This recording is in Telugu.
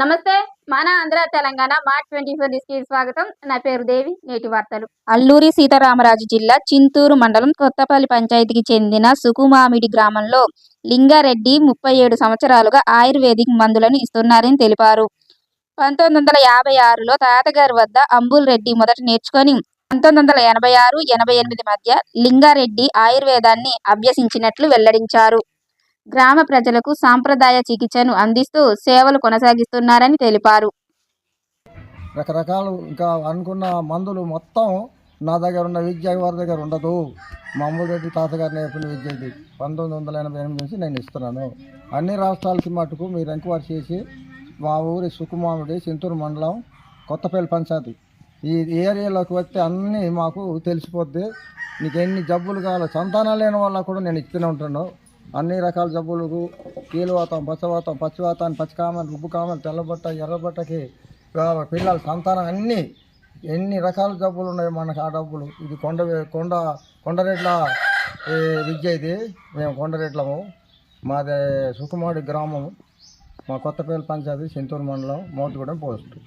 నమస్తే మన ఆంధ్ర తెలంగాణ మార్చ్ ట్వంటీ ఫోర్కి స్వాగతం. నా పేరు దేవి నేటి వార్తలు. అల్లూరి సీతారామరాజు జిల్లా చింతూరు మండలం కొత్తపల్లి పంచాయతీకి చెందిన సుకుమామిడి గ్రామంలో లింగారెడ్డి ముప్పై ఏడు సంవత్సరాలుగా ఆయుర్వేదిక్ మందులను ఇస్తున్నారని తెలిపారు. పంతొమ్మిది వందల యాభై ఆరులో తాతగారి వద్ద అంబుల్ రెడ్డి మొదట నేర్చుకొని పంతొమ్మిది వందల ఎనభై ఆరు ఎనభై ఎనిమిది మధ్య లింగారెడ్డి ఆయుర్వేదాన్ని అభ్యసించినట్లు వెల్లడించారు. గ్రామ ప్రజలకు సాంప్రదాయ చికిత్సను అందిస్తూ సేవలు కొనసాగిస్తున్నారని తెలిపారు. రకరకాలు ఇంకా అనుకున్న మందులు మొత్తం నా దగ్గర ఉన్న విద్య వారి దగ్గర ఉండదు. మా అమ్మగారి తాతగారు నేర్పిన విద్య ఇది. పంతొమ్మిది వందల ఎనభై ఎనిమిది నుంచి నేను ఇస్తున్నాను. అన్ని రాష్ట్రాలకి మటుకు మీరు ఎంక్వైరీ చేసి మా ఊరి సుకుమాముడి చింతూరు మండలం కొత్తపల్లి పంచాయతీ. ఈ ఏరియాలోకి వస్తే అన్నీ మాకు తెలిసిపోద్ది. నీకు ఎన్ని జబ్బులు కావాలో సంతానం లేని వాళ్ళకు కూడా నేను ఇస్తూనే ఉంటాను అన్ని రకాల జబ్బులు కీలువాతం పచ్చవాతం పచ్చివాతం పచ్చికామలు ఉబ్బుకామలు తెల్లబట్ట ఎర్రబట్టకి పిల్లల సంతానం అన్నీ ఎన్ని రకాల జబ్బులు ఉన్నాయి మనకు ఆ డబ్బులు? ఇది కొండ కొండ కొండరెడ్ల విద్య ఇది. మేము కొండరెడ్లము మాది సుకుమాడి గ్రామం మా కొత్తపల్లి పంచాయతీ చింతూరు మండలం మోటుగూడెం పోస్టు.